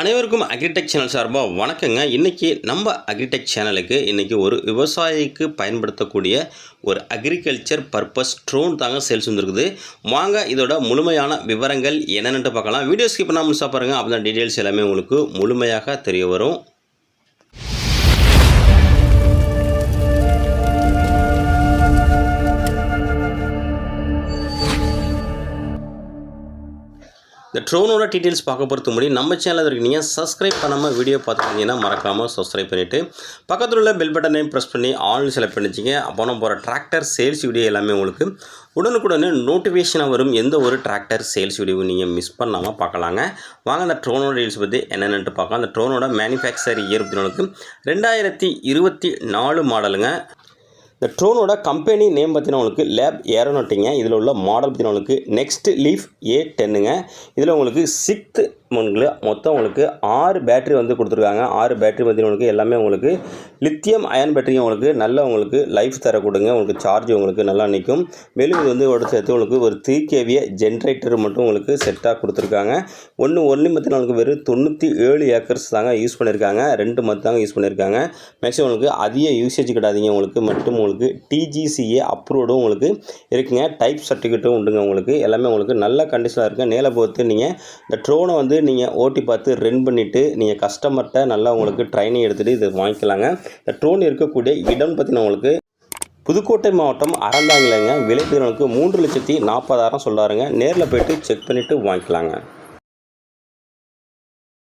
அனைவருக்கும் agritech channel சார்பாக வணக்கங்க. இன்றைக்கி நம்ம அக்ரிடெக் சேனலுக்கு இன்றைக்கி ஒரு விவசாயிக்கு பயன்படுத்தக்கூடிய ஒரு அக்ரிகல்ச்சர் பர்பஸ் ட்ரோன் தாங்க சேல்ஸ் வந்துருக்குது. வாங்க இதோட முழுமையான விவரங்கள் என்னென்னு பார்க்கலாம். வீடியோ ஸ்கிப் பண்ணாமல் முழுசாக அப்போ தான் டீட்டெயில்ஸ் எல்லாமே உங்களுக்கு முழுமையாக தெரிய வரும். இந்த ட்ரோனோட டீட்டெயில்ஸ் பார்க்க பொறுத்த முன்னாடி நம்ம சேனலில் இருக்கீங்க சப்ஸ்கிரைப் பண்ணாமல் வீடியோ பார்த்துருந்தீங்கன்னா மறக்காமல் சப்ஸ்கிரைப் பண்ணிவிட்டு பக்கத்தில் உள்ள பெல் பட்டனையும் ப்ரெஸ் பண்ணி ஆல் செலக்ட் பண்ணிச்சிங்க. அப்போ போகிற டிராக்டர் சேல்ஸ் வீடியோ எல்லாமே உங்களுக்கு உடனுக்குடனே நோட்டிஃபிகேஷனாக வரும். எந்த ஒரு டிராக்டர் சேல்ஸ் வீடியோ நீங்கள் மிஸ் பண்ணாமல் பார்க்கலாங்க. வாங்க அந்த ட்ரோனோட டீல்ஸ் பற்றி என்னென்னு பார்க்கலாம். அந்த ட்ரோனோட மேனுஃபேக்சர் இயர் பற்றி ரெண்டாயிரத்தி இருபத்தி நாலு மாடலுங்க இந்த ட்ரோனோட கம்பெனி நேம் பார்த்தீங்கன்னா உங்களுக்கு லேப் ஏரோனோட்டிங்க இதில் உள்ள மாடல் பார்த்தீங்கன்னா உங்களுக்கு நெக்ஸ்ட் லீஃப் ஏ டென்னுங்க இதில் உங்களுக்கு சிக்ஸ்த்து உங்களுக்கு மொத்தம் உங்களுக்கு ஆறு பேட்டரி வந்து கொடுத்துருக்காங்க. ஆறு பேட்டரி வந்து உங்களுக்கு எல்லாமே உங்களுக்கு லித்தியம் அயன் பேட்டரியும் உங்களுக்கு நல்ல உங்களுக்கு லைஃப் தர கொடுங்க. உங்களுக்கு சார்ஜ் உங்களுக்கு நல்லா நிற்கும் மேலும் இது வந்து ஒரு சேர்த்து உங்களுக்கு ஒரு த்ரீ கேவிய ஜென்ரேட்டர் மட்டும் உங்களுக்கு செட்டாக கொடுத்துருக்காங்க. ஒன்று ஒன்று பார்த்தீங்கன்னா உங்களுக்கு வெறும் தொண்ணூற்றி ஏழு ஏக்கர்ஸ் தாங்க யூஸ் பண்ணியிருக்காங்க ரெண்டு மத்து தாங்க யூஸ் பண்ணியிருக்காங்க மேக்ஸிமம் உங்களுக்கு அதிக யூசேஜ் கிடாதீங்க உங்களுக்கு மட்டும் உங்களுக்கு டிஜிசிஏ அப்ரூவ்டும் உங்களுக்கு இருக்குங்க. டைப் சர்டிஃபிகேட்டும் உண்டுங்க உங்களுக்கு. எல்லாமே உங்களுக்கு நல்ல கண்டிஷனாக இருக்குது நேரில் பொறுத்து நீங்கள் இந்த ட்ரோனை வந்து நீங்கள் ஓட்டி பார்த்து ரென் பண்ணிவிட்டு நீங்கள் கஸ்டமர்கிட்ட நல்லா உங்களுக்கு ட்ரைனிங் எடுத்துகிட்டு இது வாங்கிக்கலாங்க. இந்த ட்ரோன் இருக்கக்கூடிய இடம் பற்றின உங்களுக்கு புதுக்கோட்டை மாவட்டம் அறந்தாங்கிலங்க. விலை உங்களுக்கு மூன்று லட்சத்தி நாற்பதாயிரம் சொல்லாருங்க நேரில் போயிட்டு செக் பண்ணிவிட்டு வாங்கிக்கலாங்க.